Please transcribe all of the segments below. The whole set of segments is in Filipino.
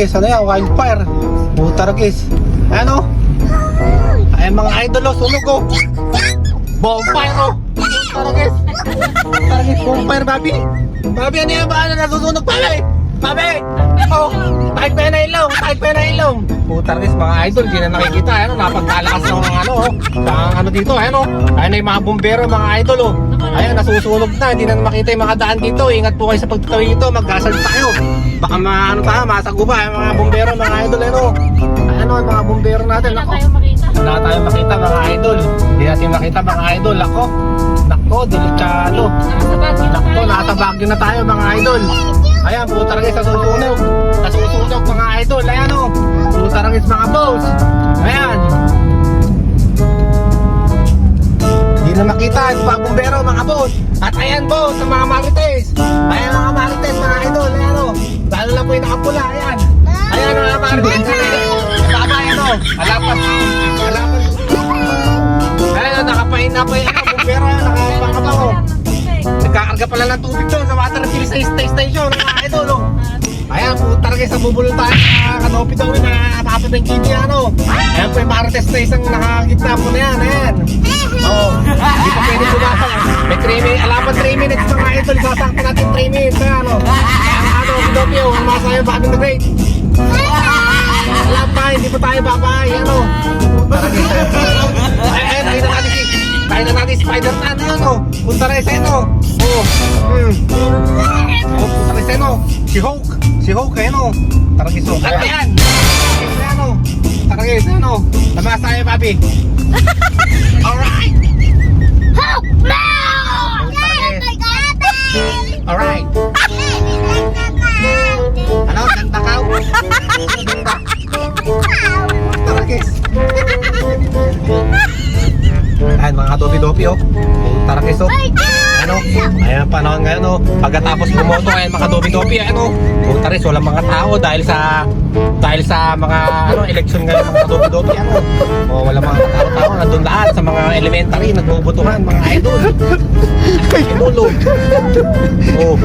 Taragis, ano yan? Wildfire. Oh, Taragis. Ano? Ay, mga idol, oh, sunog, oh. Bonfire, oh. Taragis. Taragis, bonfire, Babi. Babi, ano yan ba? Ano nasusunog, Babi? Babi! Oh, takip pa yan na ilong, takip pa yan Oh, Taragis, mga idol, di na nakikita. Ano, napagtalakas ng mga ano, oh. Sa ano dito, ano. Ayun na yung mga bumbero, mga idol, oh. Ayun, nasusunog na. Hindi na makita yung mga daan dito. Ingat po kayo sa pagtatawid dito. Magkasal tayo. Baka ma, ano tayo, masaguba. Yung mga bumbero, mga idol, ano. Ano, yung mga bumbero natin. Wala Ako. tayo makita. Wala tayong makita mga idol. Hindi natin makita mga idol. Ako. Nako, delikado. Nako, tayo. nasa Baguio na tayo mga idol. Ayan, puta rin sa susunog. Sa susunog mga Yung mga bumbero mga boss. At ayan boss, sa mga marites. Ayan mga marites mga idol. Ayan o. Lalo na po yung nakapula. Ayan. Ayan mga marites. Tama yan o. Alapan. Alapan. Ayan o, nakapain na pa yung ano, bumbero. Nakapangabang o. Nagkakarga pala ng tubig doon sa water refill sa station. Mga idol, oh. Ayan, puta rin sa bubulong tayo kanopi daw na tapos ng kitty, ano. Ayan po yung marites na isang nakakagitna po na 3 minutes, alapan 3 minutes mga idol. Sasakto natin 3 minutes, ayan, ano. Ano, Kidopio, ang masayo bagong na-grade. Alam pa, hindi pa tayo babay, ano. Ay, ay, nakita natin si... Natin si Spider-Man, ano. Punta rin sa ito. Oo. Hmm. Oh, puta rin sa ano. Si Hulk. Si Hulk, ayan o. Taragis o. Ano yan? Ayan o. Taragis, ano. Tama sa'yo, Bobby. Alright. Help! No! Dopi-dopi oh. Tarakis oh. Ano? Ayan panahon ngayon oh. Pagkatapos bumoto ayan mga dopi-dopi ano. Puta rin, walang mga tao dahil sa dahil sa mga ano election ngayon mga dopi-dopi ano. Oh, walang mga tao-tao nandun lahat sa mga elementary nagbubutuhan mga idol. Inulo. Oh.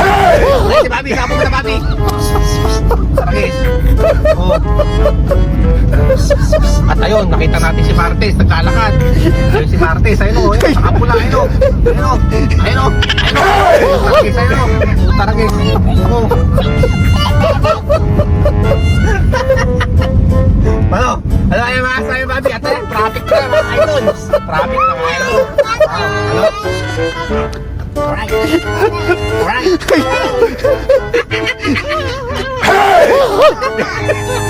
Ay, si Bobby, sabog na Bobby. Tarakis. Oh. At ayun, nakita natin si Martes, naglalakad. Si Martes, ayun o, ayun, nakapula, ayun o. Ayun o, ayun o, ayun o. Taragis, ayun o. Taragis. Oo. Ano? Ano ay mga sabi, Bobby? At ayun, traffic na mga idol. Traffic na mga idol. Ano? Alright. Alright.